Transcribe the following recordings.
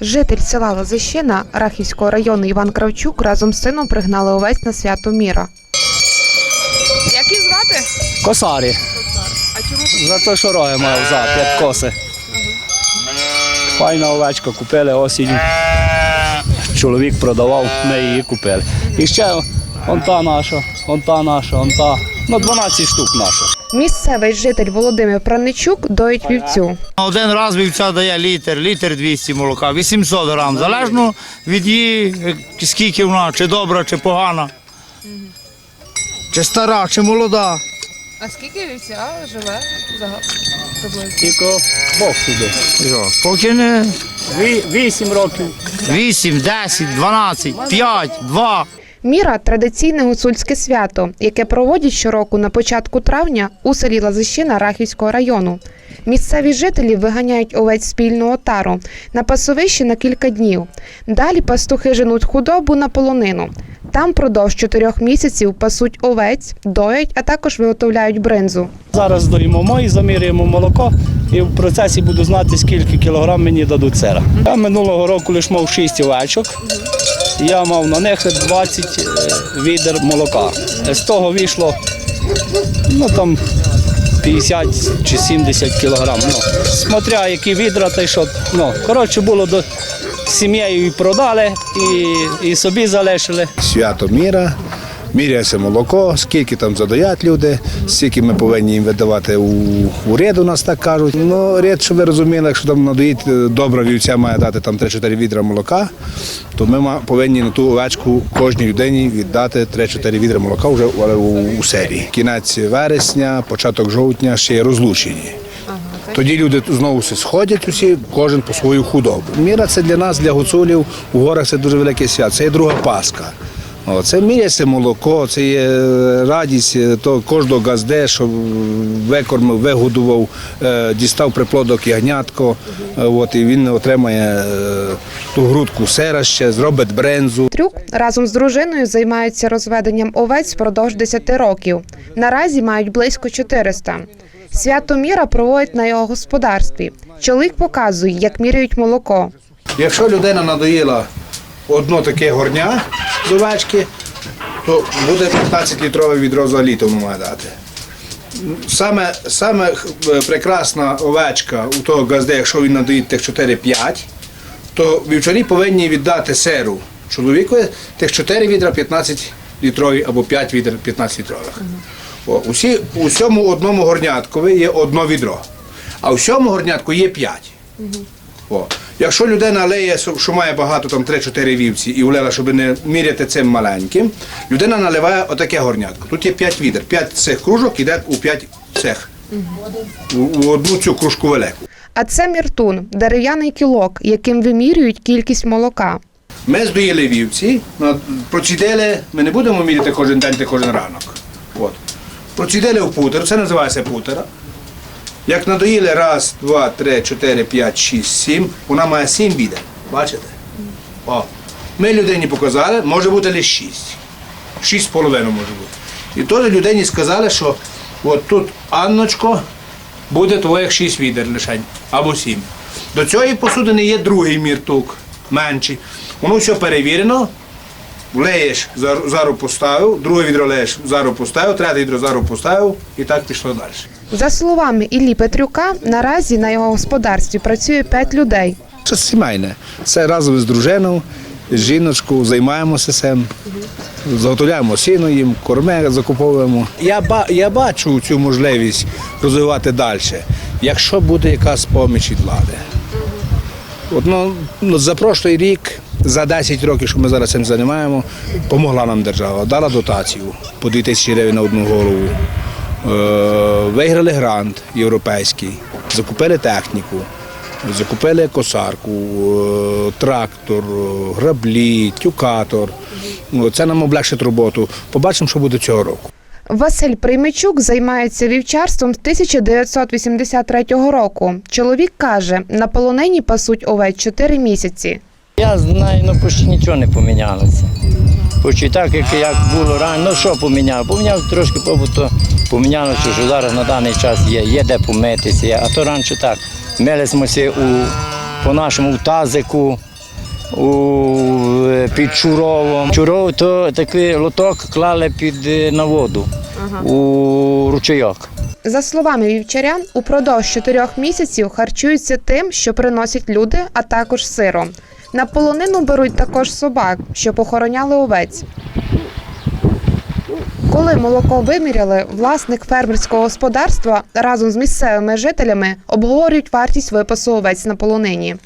Житель села Лозищина Рахівського району Іван Кравчук разом з сином пригнали овець на свято Міра. Як їх звати? Косарі. А чому За те, що роги мав взад, як коси. Файна овечка купили осінь. Чоловік продавав, ми її купили. І ще он та наша, он та наша, он та. Ну, 12 штук наша. Місцевий житель Володимир Праничук доїть вівцю. Один раз вівця дає літр, літр 200 молока, 800 грам, залежно від її, е, скільки вона, чи добра, чи погана, чи стара, чи молода. А скільки вівця живе? Тільки Бог сюди. Поки не Вісім років. 8, 10, 12, 5, 2. Міра традиційне гуцульське свято, яке проводять щороку на початку травня у селі Лазищина Рахівського району. Місцеві жителі виганяють овець спільного тару на пасовище на кілька днів. Далі пастухи женуть худобу на полонину. Там продовж чотирьох місяців пасуть овець, доять, а також виготовляють бринзу. Зараз доїмо мої, замірюємо молоко і в процесі буду знати, скільки кілограм мені дадуть сера. Я минулого року лише мав 6 овечок. Я мав на них 20 е, відер молока. З того вийшло ну, там 50 чи 70 кілограм. Ну, смотря які відра, та й що. Ну, коротше, було до сім'єю і продали, і, і собі залишили. свято міра. Міряється молоко, скільки там задають люди, скільки ми повинні їм видавати у, у ряд, у нас так кажуть. Ну, ряд, щоб ви розуміли, якщо там надають е, добра вівця має дати там 3-4 відра молока, то ми повинні на ту овечку кожній людині віддати 3-4 відра молока вже у, у серії. Кінець вересня, початок жовтня ще є розлучені. Тоді люди знову все сходять усі, кожен по свою худобу. Міра це для нас, для гуцулів, у горах це дуже велике свято. Це є друга Пасха. Це міряється молоко, це є радість е, то кожного газде, що викормив, вигодував, е, дістав приплодок ягнятко, е, от, і він отримає е, ту грудку сера ще, зробить брензу. Трюк разом з дружиною займаються розведенням овець впродовж 10 років. Наразі мають близько 400. Свято Міра проводять на його господарстві. Чоловік показує, як міряють молоко. Якщо людина надоїла одно таке горня з овечки, то буде 15 літрове відро за літо вона має дати. Саме, саме е, прекрасна овечка у того газде, якщо він надоїть тих 4-5, то вівчарі повинні віддати серу чоловікові тих 4 відра 15 літрові або 5 відер 15 літрових. У всьому одному горняткові є одно відро, а у всьому горнятку є 5. О. Якщо людина леє, що має багато, там 3-4 вівці, і улела, щоб не міряти цим маленьким, людина наливає отаке горнятко. Тут є 5 відер. 5 цих кружок йде у 5 цих. У, у одну цю кружку велику. А це міртун дерев'яний кілок, яким вимірюють кількість молока. Ми здоїли вівці, процідили, ми не будемо міряти кожен день та кожен ранок. От. Процідили в путер, це називається путера. Як надоїли раз, два, три, чотири, п'ять, шість, сім, вона має сім відер. Бачите? О. Ми людині показали, може бути лише шість. Шість з половиною може бути. І теж людині сказали, що от тут Анночко буде твоїх шість відер лишень, або сім. До цієї посудини є другий міртук, менший. Воно все перевірено. Леєш, зар- зару поставив, друге відро леєш, зару поставив, третє відро зару поставив і так пішло далі. За словами Іллі Петрюка, наразі на його господарстві працює 5 людей. Це сімейне. Це разом з дружиною, з жіночкою, займаємося цим, заготовляємо сіно їм, корме закуповуємо. Я, я бачу цю можливість розвивати далі, якщо буде якась поміч від влади. От, ну, ну, за прошлий рік, за 10 років, що ми зараз цим займаємо, допомогла нам держава, дала дотацію по 2 тисячі гривень на одну голову. Виграли грант європейський, закупили техніку, закупили косарку, е, трактор, е, граблі, тюкатор. Ну, Це нам облегшить роботу. Побачимо, що буде цього року. Василь Приймичук займається вівчарством з 1983 року. Чоловік каже, на полонині пасуть овець 4 місяці. Я знаю, ну почти нічого не помінялося. Почти так, як, як було раніше. Ну що поміняв? Поміняв трошки побуту, помінялося, що зараз на даний час є, є де помитися. А то раніше так. Милися по-нашому в тазику, у, е, під Чуровом. Чуров то такий лоток клали під е, на воду у ручейок. За словами вівчарян, упродовж чотирьох місяців харчуються тим, що приносять люди, а також сиром. На полонину беруть також собак, щоб охороняли овець. Коли молоко виміряли, власник фермерського господарства разом з місцевими жителями обговорюють вартість випасу овець на полонині.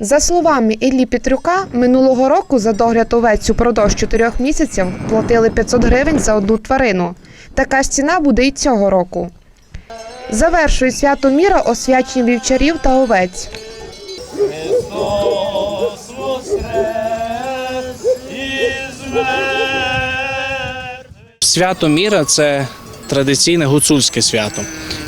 За словами Іллі Петрюка, минулого року за догляд овець упродовж чотирьох місяців платили 500 гривень за одну тварину. Така ж ціна буде і цього року. Завершують свято міра освячення вівчарів та овець. Свято Міра це традиційне гуцульське свято.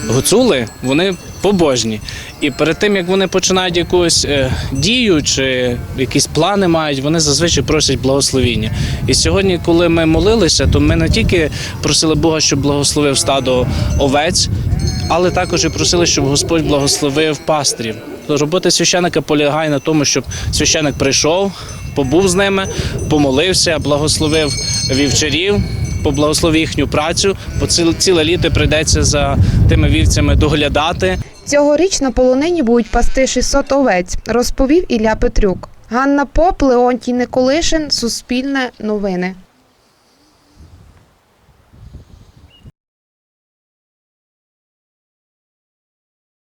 Гуцули вони побожні. І перед тим як вони починають якусь е, дію чи якісь плани мають, вони зазвичай просять благословіння. І сьогодні, коли ми молилися, то ми не тільки просили Бога, щоб благословив стадо овець, але також і просили, щоб Господь благословив пастрів. Робота священика полягає на тому, щоб священик прийшов, побув з ними, помолився, благословив вівчарів, поблагословив їхню працю, бо ціле літо прийдеться за тими вівцями доглядати. Цьогоріч на полонині будуть пасти 600 овець, розповів Ілля Петрюк. Ганна Поп, Леонтій Николишин, Суспільне новини.